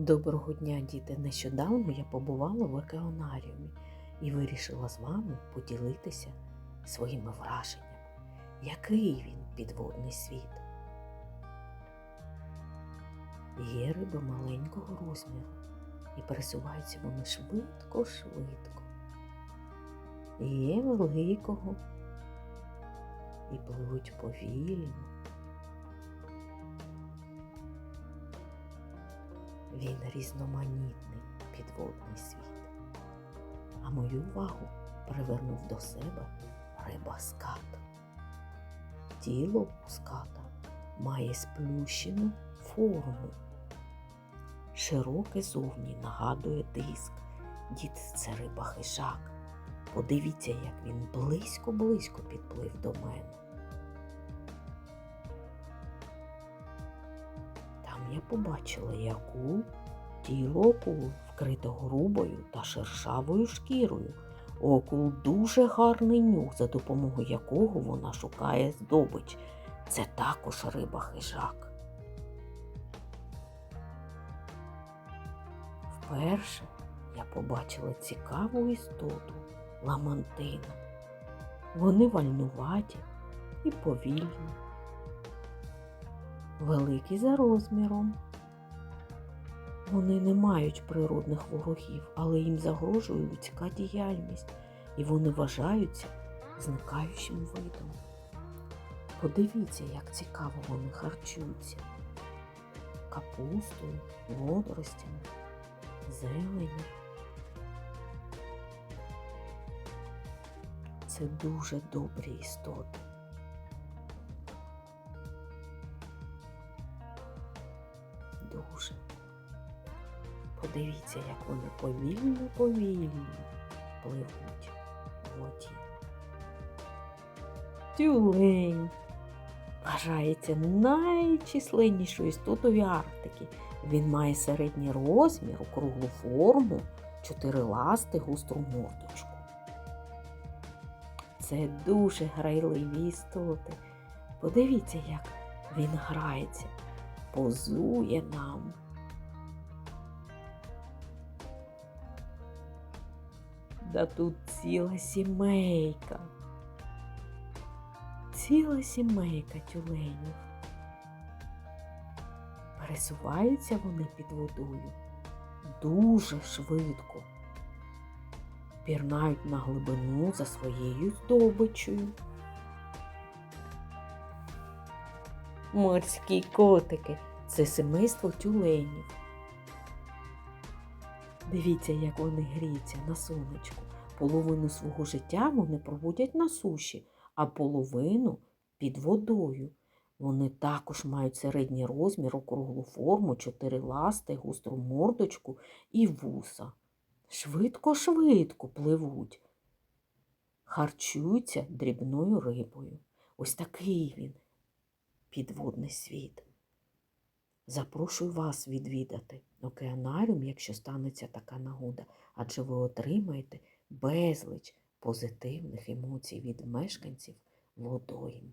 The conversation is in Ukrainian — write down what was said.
Доброго дня, діти! Нещодавно я побувала в океанаріумі і вирішила з вами поділитися своїми враженнями. Який він підводний світ? Є риби маленького розміру, і пересуваються вони швидко-швидко. Є великого і пливуть повільно. Він різноманітний підводний світ. А мою увагу привернув до себе риба скат. Тіло у ската має сплющену форму. Широке зовні нагадує диск. Дід це риба хижак. Подивіться, як він близько-близько підплив до мене. Побачила, яку тіло акул вкрито грубою та шершавою шкірою. У акул дуже гарний нюх, за допомогою якого вона шукає здобич. Це також риба хижак. Вперше я побачила цікаву істоту ламантина. Вони вальнуваті і повільні великі за розміром. Вони не мають природних ворогів, але їм загрожує людська діяльність, і вони вважаються зникаючим видом. Подивіться, як цікаво вони харчуються капустою, водоростями, зеленю. Це дуже добрі істоти. дуже. Подивіться, як вони повільно, повільно пливуть в воді. Тюлень вважається найчисленнішою істотою Арктики. Він має середній розмір, округлу форму, чотириласти гостру мордочку. Це дуже грайливі істоти. Подивіться, як він грається позує нам. Да тут ціла сімейка. Ціла сімейка тюленів. Пересуваються вони під водою дуже швидко. Пірнають на глибину за своєю здобичею. Морські котики це семейство тюленів. Дивіться, як вони гріються на сонечку. Половину свого життя вони проводять на суші, а половину під водою. Вони також мають середній розмір, округлу форму, чотири ласти, гостру мордочку і вуса. Швидко-швидко пливуть, харчуються дрібною рибою. Ось такий він підводний світ. Запрошую вас відвідати океанаріум, якщо станеться така нагода, адже ви отримаєте безліч позитивних емоцій від мешканців водойм.